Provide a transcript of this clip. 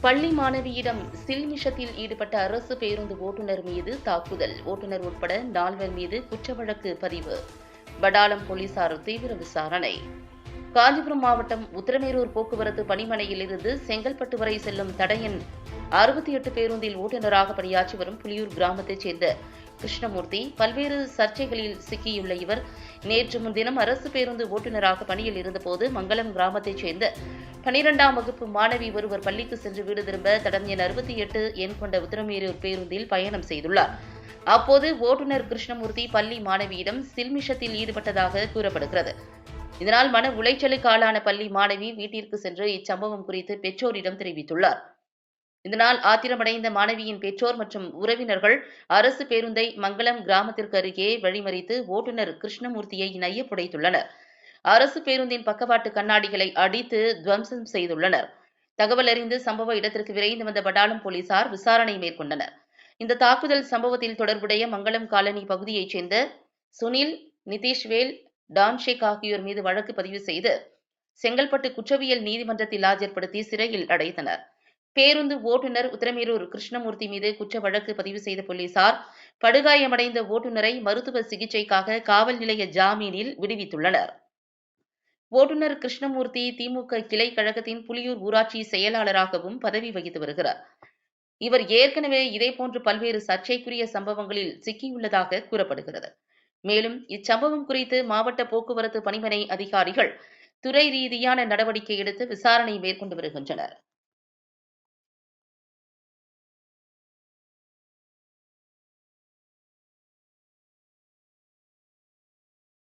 பள்ளி மாணவியிடம் சில்மிஷத்தில் ஈடுபட்ட அரசு பேருந்து ஓட்டுநர் மீது தாக்குதல். ஓட்டுநர் உட்பட நால்வர் மீது குற்ற வழக்கு பதிவு. வடாலம் போலீசார் தீவிர விசாரணை. காஞ்சிபுரம் மாவட்டம் உத்திரமேரூர் போக்குவரத்து பணிமனையில் இருந்து செங்கல்பட்டு வரை செல்லும் தடையின் அறுபத்தி எட்டு பேருந்தில் ஓட்டுநராக பணியாற்றி வரும் புலியூர் கிராமத்தைச் சேர்ந்த கிருஷ்ணமூர்த்தி பல்வேறு சர்ச்சைகளில் சிக்கியுள்ள இவர் நேற்று முன்தினம் அரசு பேருந்து ஓட்டுநராக பணியில் இருந்தபோது மங்களம் கிராமத்தைச் சேர்ந்த பனிரெண்டாம் வகுப்பு மாணவி ஒருவர் பள்ளிக்கு சென்று வீடு திரும்ப தடம் எண் அறுபத்தி எட்டு எண் கொண்ட உத்திரமேரூர் பேருந்தில் பயணம் செய்துள்ளார். அப்போது ஓட்டுநர் கிருஷ்ணமூர்த்தி பள்ளி மாணவியிடம் சில்மிஷத்தில் ஈடுபட்டதாக கூறப்படுகிறது. இதனால் மன உளைச்சலுக்கு ஆளான பள்ளி மாணவி வீட்டிற்கு சென்று இச்சம்பவம் குறித்து பெற்றோரிடம் தெரிவித்துள்ளார். இதனால் ஆத்திரமடைந்த மாணவியின் பெற்றோர் மற்றும் உறவினர்கள் அரசு பேருந்தை மங்களம் கிராமத்திற்கு அருகே வழிமறித்து ஓட்டுநர் கிருஷ்ணமூர்த்தியை நையப்புடைத்துள்ளனர் அரசு பேருந்தின் பக்கவாட்டு கண்ணாடிகளை அடித்து துவம்சம் செய்துள்ளனர். தகவல் அறிந்து சம்பவ இடத்திற்கு விரைந்து வந்த வடாலம் போலீசார் விசாரணை மேற்கொண்டனர். இந்த தாக்குதல் சம்பவத்தில் தொடர்புடைய மங்களம் காலனி பகுதியைச் சேர்ந்த சுனில் நிதிஷ்வேல் டான்ஷேக் ஆகியோர் மீது வழக்கு பதிவு செய்து செங்கல்பட்டு குற்றவியல் நீதிமன்றத்தில் ஆஜர்படுத்தி சிறையில் அடைத்தனர். பேருந்து ஓட்டுநர் உத்திரமேரூர் கிருஷ்ணமூர்த்தி மீது குற்ற வழக்கு பதிவு செய்த போலீசார் படுகாயமடைந்த ஓட்டுநரை மருத்துவ சிகிச்சைக்காக காவல் நிலைய ஜாமீனில் விடுவித்துள்ளனர். ஓட்டுநர் கிருஷ்ணமூர்த்தி திமுக கிளை கழகத்தின் புலியூர் ஊராட்சி செயலாளராகவும் பதவி வகித்து வருகிறார். இவர் ஏற்கனவே இதேபோன்று பல்வேறு சர்ச்சைக்குரிய சம்பவங்களில் சிக்கியுள்ளதாக கூறப்படுகிறது. மேலும் இச்சம்பவம் குறித்து மாவட்ட போக்குவரத்து பணிமனை அதிகாரிகள் துறை ரீதியான நடவடிக்கை எடுத்து விசாரணை மேற்கொண்டு வருகின்றனர்.